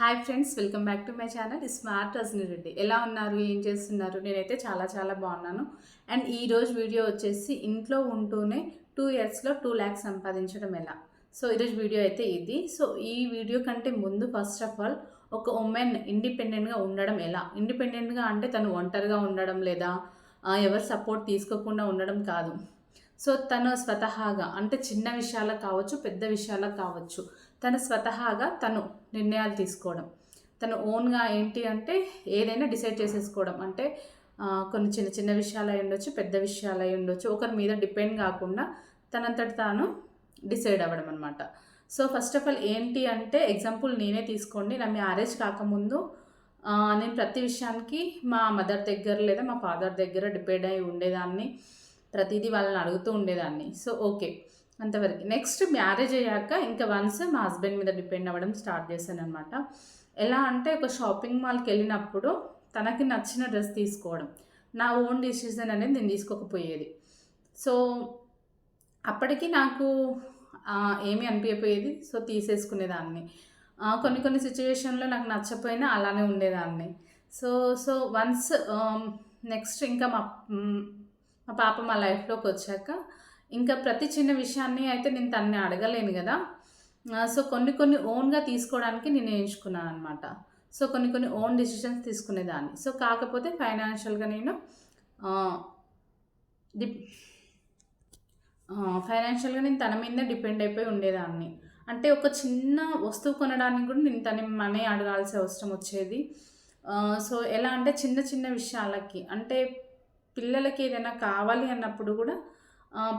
Hi friends welcome back to my channel smart Rajani Reddy ఎలా ఉన్నారు? ఏం చేస్తున్నారు? నేనైతే చాలా చాలా బాగున్నాను. అండ్ ఈరోజు వీడియో వచ్చేసి ఇంట్లో ఉంటూనే టూ ఇయర్స్లో టూ ల్యాక్స్ సంపాదించడం ఎలా? సో ఈరోజు వీడియో అయితే ఇది. సో ఈ వీడియో కంటే ముందు ఫస్ట్ ఆఫ్ ఆల్ ఒక ఉమెన్ ఇండిపెండెంట్గా ఉండడం ఎలా? ఇండిపెండెంట్గా అంటే తను ఒంటరిగా ఉండడం లేదా ఎవరు సపోర్ట్ తీసుకోకుండా ఉండడం కాదు. సో తను స్వతహాగా అంటే చిన్న విషయాలకు కావచ్చు పెద్ద విషయాలకు కావచ్చు తను స్వతహాగా తను నిర్ణయాలు తీసుకోవడం. తను ఓన్గా ఏంటి అంటే ఏదైనా డిసైడ్ చేసేసుకోవడం. అంటే కొన్ని చిన్న చిన్న విషయాలు అయి ఉండొచ్చు పెద్ద విషయాలు అయి ఉండొచ్చు. ఒకరి మీద డిపెండ్ కాకుండా తనంతటి తాను డిసైడ్ అవ్వడం అనమాట సో ఫస్ట్ ఆఫ్ ఆల్ ఏంటి అంటే ఎగ్జాంపుల్ నేనే తీసుకోండి. నా మ్యారేజ్ కాకముందు నేను ప్రతి విషయానికి మా మదర్ దగ్గర లేదా మా ఫాదర్ దగ్గర డిపెండ్ అయి ఉండేదాన్ని. ప్రతిదీ వాళ్ళని అడుగుతూ ఉండేదాన్ని. So okay. అంతవరకు. నెక్స్ట్ మ్యారేజ్ అయ్యాక ఇంకా వన్స్ మా హస్బెండ్ మీద డిపెండ్ అవ్వడం స్టార్ట్ చేశాను అనమాట ఎలా అంటే ఒక షాపింగ్ మాల్కి వెళ్ళినప్పుడు తనకి నచ్చిన డ్రెస్ తీసుకోవడం. నా ఓన్ డిసిజన్ అనేది నేను తీసుకోకపోయేది. సో అప్పటికి నాకు ఏమీ అనిపించపోయేది సో తీసేసుకునేదాన్ని. కొన్ని కొన్ని సిచ్యువేషన్లో నాకు నచ్చపోయినా అలానే ఉండేదాన్ని. సో సో వన్స్ నెక్స్ట్ ఇంకా మా మా పాప మా లైఫ్లోకి వచ్చాక ఇంకా ప్రతి చిన్న విషయాన్ని అయితే నేను తనని అడగలేను కదా. సో కొన్ని కొన్ని ఓన్గా తీసుకోవడానికి నేను ఎంచుకున్నాను అనమాట సో కొన్ని కొన్ని ఓన్ డిసిషన్స్ తీసుకునేదాన్ని. సో కాకపోతే ఫైనాన్షియల్గా నేను డిప్ ఫైనాన్షియల్గా నేను తన మీదే డిపెండ్ అయిపోయి ఉండేదాన్ని. అంటే ఒక చిన్న వస్తువు కొనడానికి కూడా నేను తన మనీ అడగాల్సిన అవసరం వచ్చేది. సో ఎలా అంటే చిన్న చిన్న విషయాలకి అంటే పిల్లలకి ఏదైనా కావాలి అన్నప్పుడు కూడా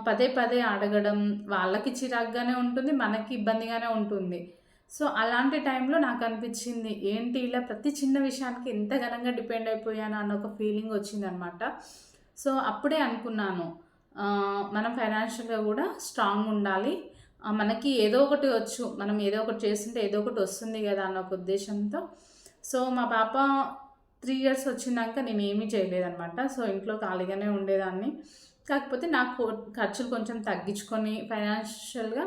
పదే పదే అడగడం వాళ్ళకి చిరాగ్గానే ఉంటుంది మనకి ఇబ్బందిగానే ఉంటుంది. సో అలాంటి టైంలో నాకు అనిపించింది ఏంటి ఇలా ప్రతి చిన్న విషయానికి ఎంత ఘనంగా డిపెండ్ అయిపోయాను అన్న ఒక ఫీలింగ్ వచ్చిందనమాట సో అప్పుడే అనుకున్నాను మనం ఫైనాన్షియల్గా కూడా స్ట్రాంగ్ ఉండాలి. మనకి ఏదో ఒకటి వచ్చు మనం ఏదో ఒకటి చేస్తుంటే ఏదో ఒకటి వస్తుంది కదా అన్న ఒక ఉద్దేశంతో. సో మా పాప త్రీ ఇయర్స్ వచ్చినాక నేను ఏమీ చేయలేదన్నమాట. సో ఇంట్లో ఖాళీగానే ఉండేదాన్ని. కాకపోతే నాకు ఖర్చులు కొంచెం తగ్గించుకొని ఫైనాన్షియల్గా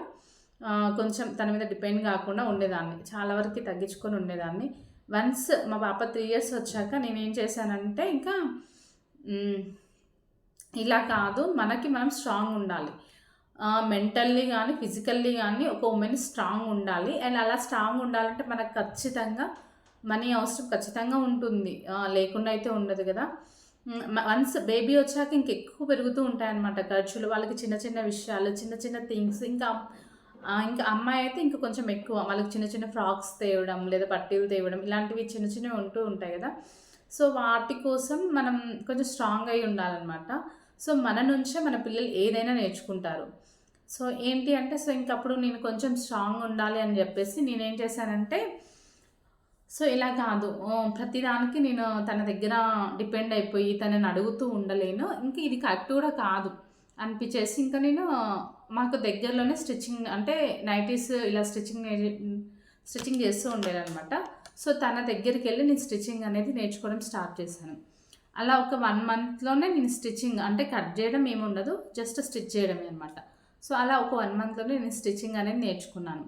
కొంచెం తన మీద డిపెండ్ కాకుండా ఉండేదాన్ని. చాలా వరకు తగ్గించుకొని ఉండేదాన్ని. వన్స్ మా పాప త్రీ ఇయర్స్ వచ్చాక నేనేం చేశానంటే ఇంకా ఇలా కాదు మనకి మనం స్ట్రాంగ్ ఉండాలి. మెంటల్లీ కానీ ఫిజికల్లీ కానీ ఒక ఉమెన్ స్ట్రాంగ్ ఉండాలి. అండ్ అలా స్ట్రాంగ్ ఉండాలంటే మనకు ఖచ్చితంగా మనీ అవసరం ఖచ్చితంగా ఉంటుంది. లేకుండా అయితే ఉండదు కదా. వన్స్ బేబీ వచ్చాక ఇంకెక్కువ పెరుగుతూ ఉంటాయన్నమాట. ఖర్చులు వాళ్ళకి చిన్న చిన్న విషయాలు చిన్న చిన్న థింగ్స్ ఇంకా ఇంకా అమ్మాయి అయితే ఇంకా కొంచెం ఎక్కువ. వాళ్ళకి చిన్న చిన్న ఫ్రాక్స్ తేవడం లేదా పట్టీలు తేవడం ఇలాంటివి చిన్న చిన్నవి ఉంటూ ఉంటాయి కదా. సో వాటి కోసం మనం కొంచెం స్ట్రాంగ్ అయి ఉండాలన్నమాట. సో మన నుంచే మన పిల్లలు ఏదైనా నేర్చుకుంటారు. సో ఏంటి అంటే సో ఇంకప్పుడు నేను కొంచెం స్ట్రాంగ్ ఉండాలి అని చెప్పేసి నేనేం చేశానంటే సో ఇలా కాదు. ప్రతిదానికి నేను తన దగ్గర డిపెండ్ అయిపోయి తనని అడుగుతూ ఉండలేను. ఇంకా ఇది కరెక్ట్ కూడా కాదు. అనిపించేసి ఇంకా నేను మాకు దగ్గరలోనే స్టిచ్చింగ్ అంటే నైటీస్ ఇలా స్టిచ్చింగ్ స్టిచ్చింగ్ చేస్తూ ఉండేదన్నమాట. సో తన దగ్గరికి వెళ్ళి నేను స్టిచ్చింగ్ అనేది నేర్చుకోవడం స్టార్ట్ చేశాను. అలా ఒక వన్ మంత్లోనే నేను స్టిచ్చింగ్ అంటే కట్ చేయడం ఏమి ఉండదు జస్ట్ స్టిచ్ చేయడమే అనమాట సో అలా ఒక వన్ మంత్లోనే నేను స్టిచ్చింగ్ అనేది నేర్చుకున్నాను.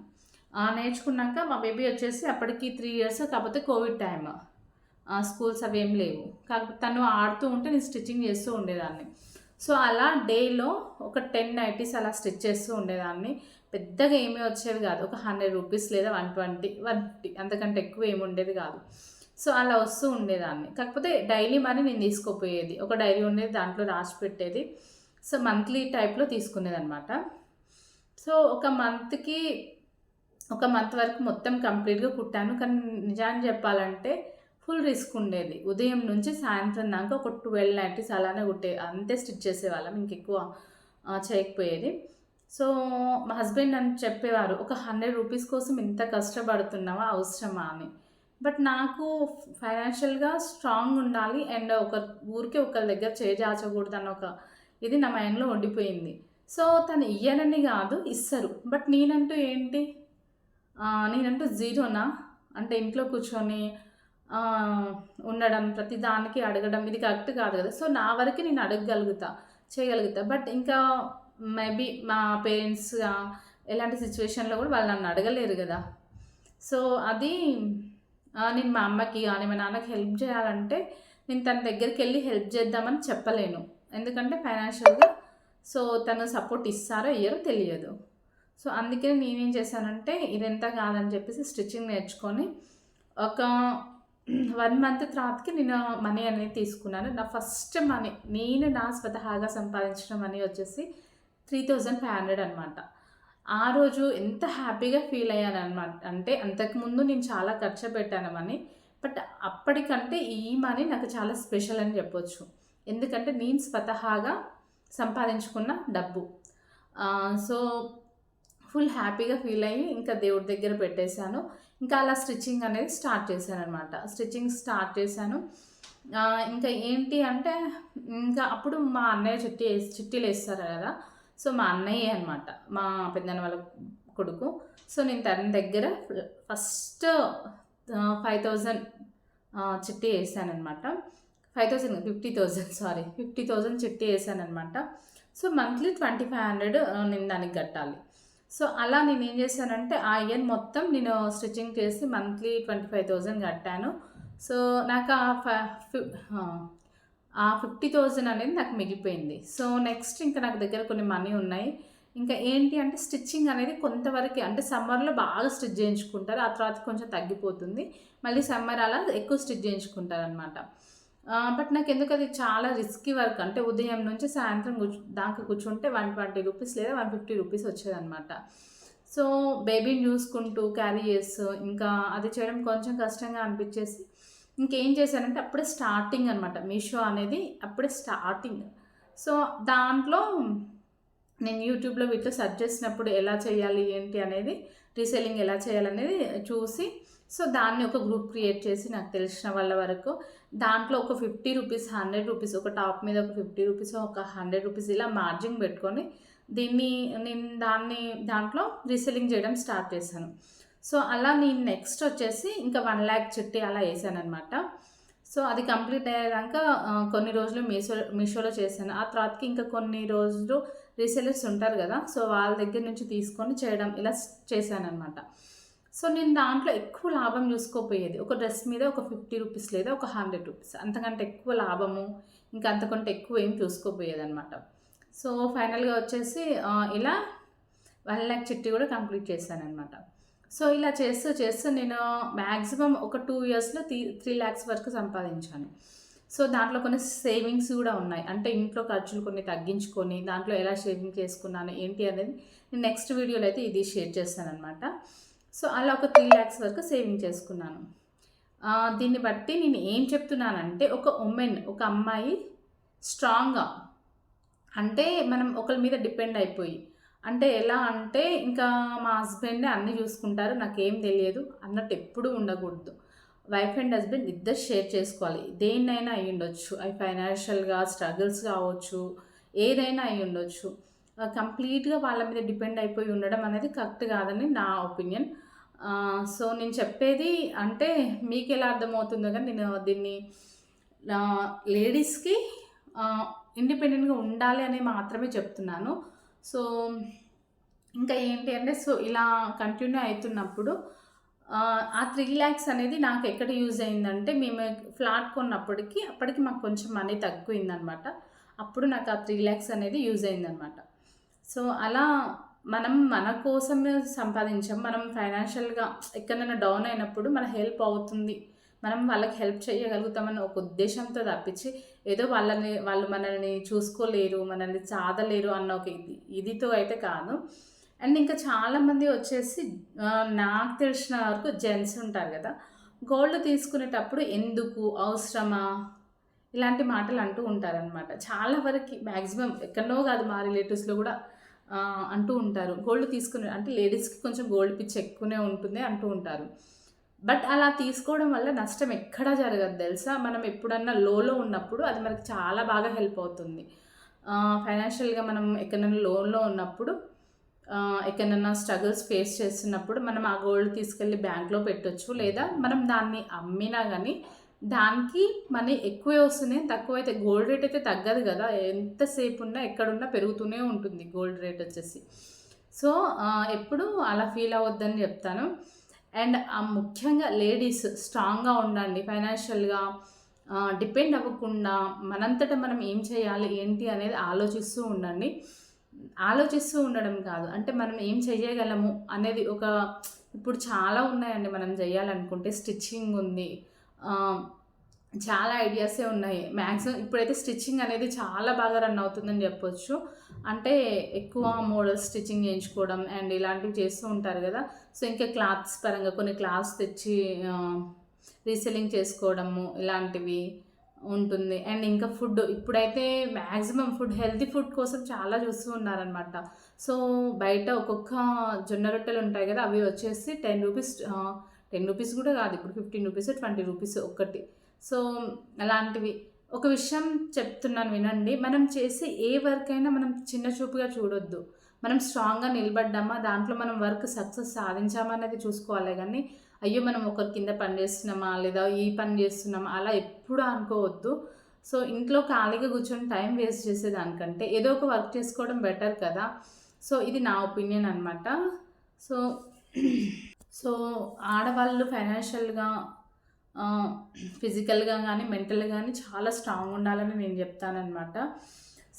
నేర్చుకున్నాక మా బేబీ వచ్చేసి అప్పటికి త్రీ ఇయర్స్ కాకపోతే కోవిడ్ టైం స్కూల్స్ అవి ఏం లేవు. కాకపోతే తను ఆడుతూ ఉంటే నేను స్టిచ్చింగ్ చేస్తూ ఉండేదాన్ని. సో అలా డేలో ఒక టెన్ నైటీస్ అలా స్టిచ్ చేస్తూ ఉండేదాన్ని. పెద్దగా ఏమీ వచ్చేది కాదు. ఒక హండ్రెడ్ రూపీస్ లేదా వన్ ట్వంటీ వన్ అంతకంటే ఎక్కువ ఏమి ఉండేది కాదు. సో అలా వస్తూ ఉండేదాన్ని. కాకపోతే డైలీ మనీ నేను తీసుకోపోయేది. ఒక డైరీ ఉండేది దాంట్లో రాసి పెట్టేది. సో మంత్లీ టైప్లో తీసుకునేది అనమాట సో ఒక మంత్కి ఒక మంత్ వరకు మొత్తం కంప్లీట్గా కుట్టాను. కానీ నిజాన్ని చెప్పాలంటే ఫుల్ రిస్క్ ఉండేది. ఉదయం నుంచి సాయంత్రం దాకా ఒక ట్వెల్వ్ నైంటీస్ అలానే కుట్టే అంతే స్టిచ్ చేసేవాళ్ళం. ఇంకెక్కువ చేయకపోయేది. సో మా హస్బెండ్ నన్ను చెప్పేవారు ఒక హండ్రెడ్ రూపీస్ కోసం ఇంత కష్టపడుతున్నావా? అవసరమా? అని. బట్ నాకు ఫైనాన్షియల్గా స్ట్రాంగ్ ఉండాలి. అండ్ ఒక ఊరికే ఒకరి దగ్గర చేజాచకూడదు అన్న ఒక ఇది నా మైండ్లో ఉండిపోయింది. సో తను ఇయ్యనని కాదు ఇస్తారు. బట్ నేనంటూ ఏంటి? నేనంటూ జీరోనా? అంటే ఇంట్లో కూర్చొని ఉండడం ప్రతిదానికి అడగడం ఇది కరెక్ట్ కాదు కదా. సో నా వరకు నేను అడగగలుగుతా చేయగలుగుతా. బట్ ఇంకా మేబీ మా పేరెంట్స్ ఎలాంటి సిచ్యువేషన్లో కూడా వాళ్ళు నన్ను అడగలేరు కదా. సో అది నేను మా అమ్మకి కానీ మా నాన్నకి హెల్ప్ చేయాలంటే నేను తన దగ్గరికి వెళ్ళి హెల్ప్ చేద్దామని చెప్పలేను. ఎందుకంటే ఫైనాన్షియల్గా సో తను సపోర్ట్ ఇస్తారో ఇయ్యరో తెలియదు. సో అందుకే నేనేం చేశానంటే ఇదెంత కాదని చెప్పేసి స్టిచ్చింగ్ నేర్చుకొని ఒక వన్ మంత్ తర్వాతకి నేను మనీ అనేది తీసుకున్నాను. నా ఫస్ట్ మనీ నేను నా స్వతహాగా సంపాదించిన మనీ వచ్చేసి త్రీ థౌజండ్ ఫైవ్ హండ్రెడ్ అనమాట ఆ రోజు ఎంత హ్యాపీగా ఫీల్ అయ్యాను అనమాట అంటే అంతకుముందు నేను చాలా ఖర్చు పెట్టాను మనీ బట్ అప్పటికంటే ఈ మనీ నాకు చాలా స్పెషల్ అని చెప్పొచ్చు. ఎందుకంటే నేను స్వతహాగా సంపాదించుకున్న డబ్బు. సో ఫుల్ హ్యాపీగా ఫీల్ అయ్యి ఇంకా దేవుడి దగ్గర పెట్టేశాను. ఇంకా అలా స్టిచ్చింగ్ అనేది స్టార్ట్ చేశాను అనమాట స్టిచ్చింగ్ స్టార్ట్ చేశాను. ఇంకా ఏంటి అంటే ఇంకా అప్పుడు మా అన్నయ్య చిట్టి చిట్టీలు వేస్తారు కదా. సో మా అన్నయ్య అనమాట మా పెద్దన్న వాళ్ళ కొడుకు. సో నేను తన దగ్గర ఫస్ట్ ఫైవ్ థౌజండ్ చిట్టి వేసాననమాట five thousand fifty thousand sorry. Fifty thousand చిట్టి వేసాను అనమాట so monthly twenty five hundred నేను దానికి కట్టాలి. సో అలా నేను ఏం చేశానంటే ఆ ఇయర్ మొత్తం నేను స్టిచ్చింగ్ చేసి మంత్లీ ట్వంటీ ఫైవ్ థౌజండ్ కట్టాను. సో నాకు ఆ ఫ- ఆ ఫిఫ్టీ థౌజండ్ అనేది నాకు మిగిలిపోయింది. సో నెక్స్ట్ ఇంకా నాకు దగ్గర కొన్ని మనీ ఉన్నాయి. ఇంకా ఏంటి అంటే స్టిచ్చింగ్ అనేది కొంతవరకు అంటే సమ్మర్లో బాగా స్టిచ్ చేయించుకుంటారు. ఆ తర్వాత కొంచెం తగ్గిపోతుంది. మళ్ళీ సమ్మర్ అలా ఎక్కువ స్టిచ్ చేయించుకుంటారు అనమాట బట్ నాకు ఎందుకు అది చాలా రిస్కీ వర్క్. అంటే ఉదయం నుంచి సాయంత్రం కూర్చు దాకా కూర్చుంటే వన్ ట్వంటీ రూపీస్ లేదా వన్ ఫిఫ్టీ రూపీస్ వచ్చేదన్నమాట. సో బేబీని చూసుకుంటూ క్యారీ చేస్తూ ఇంకా అది చేయడం కొంచెం కష్టంగా అనిపించేసి ఇంకేం చేశానంటే అప్పుడే స్టార్టింగ్ అనమాట మీషో అనేది అప్పుడే స్టార్టింగ్. సో దాంట్లో నేను యూట్యూబ్లో వీటిలో సెర్చ్ చేసినప్పుడు ఎలా చేయాలి ఏంటి అనేది రీసెల్లింగ్ ఎలా చేయాలనేది చూసి సో దాన్ని ఒక గ్రూప్ క్రియేట్ చేసి నాకు తెలిసిన వాళ్ళ వరకు దాంట్లో ఒక ఫిఫ్టీ రూపీస్ హండ్రెడ్ రూపీస్ ఒక టాప్ మీద ఒక ఫిఫ్టీ రూపీస్ ఒక హండ్రెడ్ రూపీస్ ఇలా మార్జిన్ పెట్టుకొని దీన్ని నేను దాన్ని దాంట్లో రీసెల్లింగ్ చేయడం స్టార్ట్ చేశాను. సో అలా నేను నెక్స్ట్ వచ్చేసి ఇంకా వన్ ల్యాక్ చిట్టి అలా వేసాను అనమాట సో అది కంప్లీట్ అయ్యేదాకా కొన్ని రోజులు మీషో మీషోలో చేశాను. ఆ తర్వాతకి ఇంకా కొన్ని రోజులు రీసెలర్స్ ఉంటారు కదా సో వాళ్ళ దగ్గర నుంచి తీసుకొని చేయడం ఇలా చేశాను అనమాట సో నేను దాంట్లో ఎక్కువ లాభం చూసుకోపోయేది. ఒక డ్రెస్ మీద ఒక ఫిఫ్టీ రూపీస్ లేదా ఒక హండ్రెడ్ రూపీస్. అంతకంటే ఎక్కువ లాభము ఇంకా అంతకంటే ఎక్కువ ఏం చూసుకోపోయేది అనమాట సో ఫైనల్గా వచ్చేసి ఇలా వన్ ల్యాక్ చిట్టి కూడా కంప్లీట్ చేశాను అనమాట సో ఇలా చేస్తూ చేస్తూ నేను మ్యాక్సిమం ఒక టూ ఇయర్స్లో త్రీ త్రీ ల్యాక్స్ వరకు సంపాదించాను. సో దాంట్లో కొన్ని సేవింగ్స్ కూడా ఉన్నాయి. అంటే ఇంట్లో ఖర్చులు కొన్ని తగ్గించుకొని దాంట్లో ఎలా షేవింగ్ చేసుకున్నాను ఏంటి అనేది నేను నెక్స్ట్ వీడియోలో అయితే ఇది షేర్ చేస్తాను అనమాట సో అలా ఒక త్రీ ల్యాక్స్ వరకు సేవింగ్ చేసుకున్నాను. దీన్ని బట్టి నేను ఏం చెప్తున్నానంటే ఒక ఉమెన్ ఒక అమ్మాయి స్ట్రాంగ్గా అంటే మనం ఒకరి మీద డిపెండ్ అయిపోయి అంటే ఎలా అంటే ఇంకా మా హస్బెండే అన్నీ చూసుకుంటారు నాకేం తెలియదు అన్నట్టు ఎప్పుడూ ఉండకూడదు. వైఫ్ అండ్ హస్బెండ్ ఇద్దరు షేర్ చేసుకోవాలి. దేన్నైనా అయి ఉండొచ్చు. అవి ఫైనాన్షియల్గా స్ట్రగుల్స్ కావచ్చు ఏదైనా అయి ఉండొచ్చు. కంప్లీట్గా వాళ్ళ మీద డిపెండ్ అయిపోయి ఉండడం అనేది కరెక్ట్ కాదని నా ఒపీనియన్. సో నేను చెప్పేది అంటే మీకు ఎలా అర్థమవుతుందో కానీ నేను దీన్ని లేడీస్కి ఇండిపెండెంట్గా ఉండాలి అని మాత్రమే చెప్తున్నాను. సో ఇంకా ఏంటి అంటే సో ఇలా కంటిన్యూ అవుతున్నప్పుడు ఆ, త్రీ ల్యాక్స్ అనేది నాకు ఎక్కడ యూజ్ అయిందంటే మేము ఫ్లాట్ కొన్నప్పటికీ అప్పటికి మాకు కొంచెం మనీ తక్కువైందనమాట అప్పుడు నాకు ఆ త్రీ ల్యాక్స్ అనేది యూజ్ అయిందనమాట. సో అలా మనం మన కోసం సంపాదించాం మనం ఫైనాన్షియల్గా ఎక్కడైనా డౌన్ అయినప్పుడు మన హెల్ప్ అవుతుంది. మనం వాళ్ళకి హెల్ప్ చేయగలుగుతామని ఒక ఉద్దేశంతో తప్పించి ఏదో వాళ్ళని వాళ్ళు మనల్ని చూసుకోలేరు మనల్ని చాదలేరు అన్న ఒక ఇది ఇదితో అయితే కాదు. అండ్ ఇంకా చాలామంది వచ్చేసి నాకు తెలిసిన వరకు జెంట్స్ ఉంటారు కదా గోల్డ్ తీసుకునేటప్పుడు ఎందుకు అవసరమా? ఇలాంటి మాటలు అంటూ ఉంటారనమాట చాలా వరకు మ్యాక్సిమం ఎక్కడో కాదు మా రిలేటివ్స్లో కూడా అంటూ ఉంటారు. గోల్డ్ తీసుకునే అంటే లేడీస్కి కొంచెం గోల్డ్ పిచ్చి ఎక్కువనే ఉంటుంది అంటూ ఉంటారు. బట్ అలా తీసుకోవడం వల్ల నష్టం ఎక్కడా జరగదు తెలుసా? మనం ఎప్పుడన్నా లోలో ఉన్నప్పుడు అది మనకి చాలా బాగా హెల్ప్ అవుతుంది. ఫైనాన్షియల్గా మనం ఎక్కడైనా లోన్లో ఉన్నప్పుడు ఎక్కడైనా స్ట్రగుల్స్ ఫేస్ చేస్తున్నప్పుడు మనం ఆ గోల్డ్ తీసుకెళ్ళి బ్యాంక్లో పెట్టొచ్చు. లేదా మనం దాన్ని అమ్మినా కానీ దానికి మనీ ఎక్కువే వస్తున్నాయి తక్కువ అయితే గోల్డ్ రేట్ అయితే తగ్గదు కదా. ఎంతసేపు ఉన్నా ఎక్కడున్నా పెరుగుతూనే ఉంటుంది గోల్డ్ రేట్ వచ్చేసి. సో ఎప్పుడు అలా ఫీల్ అవ్వద్దని చెప్తాను. అండ్ ముఖ్యంగా లేడీస్ స్ట్రాంగ్గా ఉండండి. ఫైనాన్షియల్గా డిపెండ్ అవ్వకుండా మనంతటా మనం ఏం చేయాలి ఏంటి అనేది ఆలోచిస్తూ ఉండండి. ఆలోచిస్తూ ఉండడం కాదు. అంటే మనం ఏం చేయగలము అనేది ఒక ఇప్పుడు చాలా ఉన్నాయండి మనం చేయాలనుకుంటే. స్టిచ్చింగ్ ఉంది చాలా ఐడియాసే ఉన్నాయి. మ్యాక్సిమం ఇప్పుడైతే స్టిచ్చింగ్ అనేది చాలా బాగా రన్ అవుతుందని చెప్పొచ్చు. అంటే ఎక్కువ మోడల్స్ స్టిచ్చింగ్ చేయించుకోవడం అండ్ ఇలాంటివి చేస్తూ ఉంటారు కదా. సో ఇంకా క్లాత్స్ పరంగా కొన్ని క్లాత్స్ తెచ్చి రీసెల్లింగ్ చేసుకోవడము ఇలాంటివి ఉంటుంది. అండ్ ఇంకా ఫుడ్ ఇప్పుడైతే మ్యాక్సిమం ఫుడ్ హెల్తీ ఫుడ్ కోసం చాలా చూస్తూ ఉన్నారనమాట సో బయట ఒక్కొక్క జొన్న రొట్టెలు ఉంటాయి కదా అవి వచ్చేసి టెన్ రూపీస్ టెన్ రూపీస్ కూడా కాదు ఇప్పుడు ఫిఫ్టీన్ రూపీస్ ట్వంటీ రూపీస్ ఒక్కటి. సో అలాంటివి. ఒక విషయం చెప్తున్నాను వినండి. మనం చేసే ఏ వర్క్ అయినా మనం చిన్న చూపుగా చూడొద్దు. మనం స్ట్రాంగ్గా నిలబడ్డామా దాంట్లో మనం వర్క్ సక్సెస్ సాధించామా అనేది చూసుకోవాలి కానీ అయ్యో మనం ఒకరి కింద పని చేస్తున్నామా లేదా ఈ పని చేస్తున్నామా అలా ఎప్పుడు అనుకోవద్దు. సో ఇంట్లో ఖాళీగా కూర్చొని టైం వేస్ట్ చేసేదానికంటే ఏదో ఒక వర్క్ చేసుకోవడం బెటర్ కదా. సో ఇది నా ఒపీనియన్ అనమాట సో సో ఆడవాళ్ళు ఫైనాన్షియల్గా ఫిజికల్గా కానీ మెంటల్గా కానీ చాలా స్ట్రాంగ్ ఉండాలని నేను చెప్తానమాట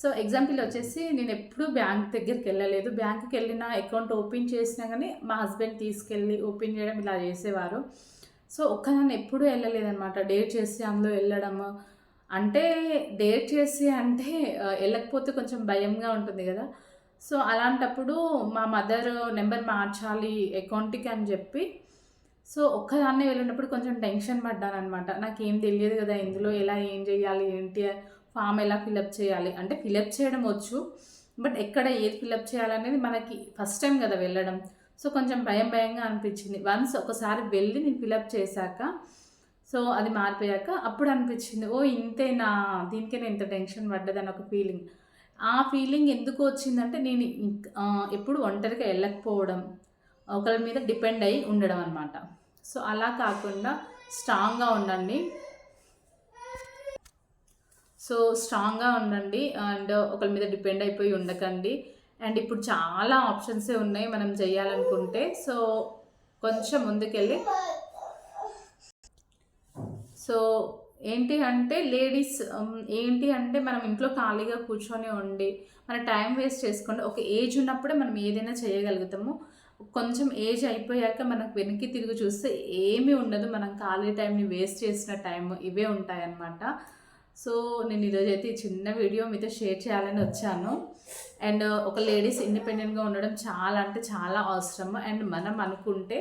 సో ఎగ్జాంపుల్ వచ్చేసి నేను ఎప్పుడూ బ్యాంక్ దగ్గరికి వెళ్ళలేదు. బ్యాంక్కి వెళ్ళిన అకౌంట్ ఓపెన్ చేసినా కానీ మా హస్బెండ్ తీసుకెళ్ళి ఓపెన్ చేయడం ఇలా చేసేవారు. సో ఒక్కదాన్ని ఎప్పుడూ వెళ్ళలేదన్నమాట. డేట్ చేసి అందులో వెళ్ళడము అంటే డేట్ చేసి అంటే వెళ్ళకపోతే కొంచెం భయంగా ఉంటుంది కదా. సో అలాంటప్పుడు మా మదర్ నెంబర్ మార్చాలి అకౌంట్కి అని చెప్పి. సో ఒక్కదాన్నే వెళ్ళినప్పుడు కొంచెం టెన్షన్ పడ్డానమాట నాకు ఏం తెలియదు కదా ఇందులో ఎలా ఏం చేయాలి ఏంటి ఫామ్ ఎలా ఫిలప్ చేయాలి. అంటే ఫిలప్ చేయడం వచ్చు బట్ ఎక్కడ ఏది ఫిలప్ చేయాలనేది మనకి ఫస్ట్ టైం కదా వెళ్ళడం. సో కొంచెం భయం భయంగా అనిపించింది. వన్స్ ఒకసారి వెళ్ళి నేను ఫిలప్ చేశాక సో అది మారిపోయాక అప్పుడు అనిపించింది ఓ ఇంతేనా దీనికే నేను ఇంత టెన్షన్ పడ్డదని ఒక ఫీలింగ్. ఆ ఫీలింగ్ ఎందుకు వచ్చిందంటే నేను ఎప్పుడు ఒంటరిగా వెళ్ళకపోవడం ఒకరి మీద డిపెండ్ అయి ఉండడం అనమాట సో అలా కాకుండా స్ట్రాంగ్గా ఉండండి. సో స్ట్రాంగ్గా ఉండండి అండ్ ఒకరి మీద డిపెండ్ అయిపోయి ఉండకండి. అండ్ ఇప్పుడు చాలా ఆప్షన్సే ఉన్నాయి మనం చేయాలనుకుంటే. సో కొంచెం ముందుకెళ్ళి. సో ఏంటి అంటే లేడీస్ ఏంటి అంటే మనం ఇంట్లో ఖాళీగా కూర్చొని ఉండి మన టైం వేస్ట్ చేసుకోండి ఒక ఏజ్ ఉన్నప్పుడే మనం ఏదైనా చేయగలుగుతాము. కొంచెం ఏజ్ అయిపోయాక మనకు వెనక్కి తిరిగి చూస్తే ఏమీ ఉండదు. మనం ఖాళీ టైంని వేస్ట్ చేసిన టైం ఇవే ఉంటాయన్నమాట. సో నేను ఈరోజు అయితే ఈ చిన్న వీడియో మీతో షేర్ చేయాలని వచ్చాను. అండ్ ఒక లేడీస్ ఇండిపెండెంట్గా ఉండడం చాలా అంటే చాలా అవసరం అండ్ మనం అనుకుంటే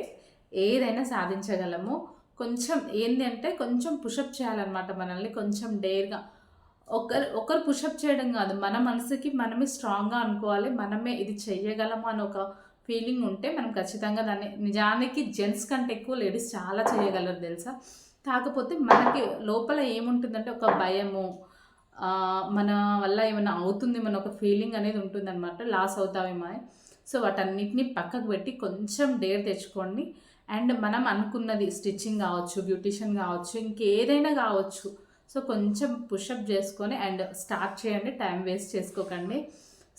ఏదైనా సాధించగలము. కొంచెం ఏంటి అంటే కొంచెం పుషప్ చేయాలన్నమాట మనల్ని కొంచెం డేర్గా. ఒకరు ఒకరు పుషప్ చేయడం కాదు మన మనసుకి మనమే స్ట్రాంగ్గా అనుకోవాలి మనమే ఇది చెయ్యగలము అని ఒక ఫీలింగ్ ఉంటే మనం ఖచ్చితంగా దాన్ని నిజానికి జెంట్స్ కంటే ఎక్కువ లేడీస్ చాలా చేయగలరు తెలుసా? కాకపోతే మనకి లోపల ఏముంటుందంటే ఒక భయము మన వల్ల ఏమైనా అవుతుంది మన ఒక ఫీలింగ్ అనేది ఉంటుందన్నమాట లాస్ అవుతామేమో సో వాటన్నిటిని పక్కకు పెట్టి కొంచెం డేర్ తెచ్చుకోండి. అండ్ మనం అనుకున్నది స్టిచ్చింగ్ కావచ్చు బ్యూటిషియన్ కావచ్చు ఇంకేదైనా కావచ్చు. సో కొంచెం పుషప్ చేసుకొని అండ్ స్టార్ట్ చేయండి టైం వేస్ట్ చేసుకోకండి.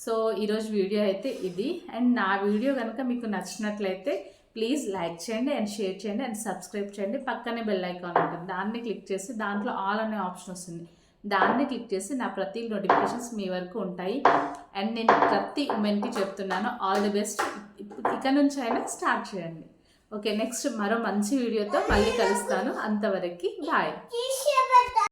సో ఈరోజు వీడియో అయితే ఇది. అండ్ నా వీడియో కనుక మీకు నచ్చినట్లయితే ప్లీజ్ లైక్ చేయండి అండ్ షేర్ చేయండి అండ్ సబ్స్క్రైబ్ చేయండి. పక్కనే బెల్ ఐకాన్ ఉంటుంది. దాన్ని క్లిక్ చేసి దాంట్లో ఆల్ అనే ఆప్షన్ వస్తుంది. దాన్ని క్లిక్ చేసి నా ప్రతి నోటిఫికేషన్స్ మీ వరకు ఉంటాయి. అండ్ నేను ప్రతి ఉమెన్కి చెప్తున్నాను ఆల్ ది బెస్ట్. ఇక నుంచి అయినా స్టార్ట్ చేయండి. ఓకే నెక్స్ట్ మరో మంచి వీడియోతో మళ్ళీ కలుస్తాను. అంతవరకు బాయ్.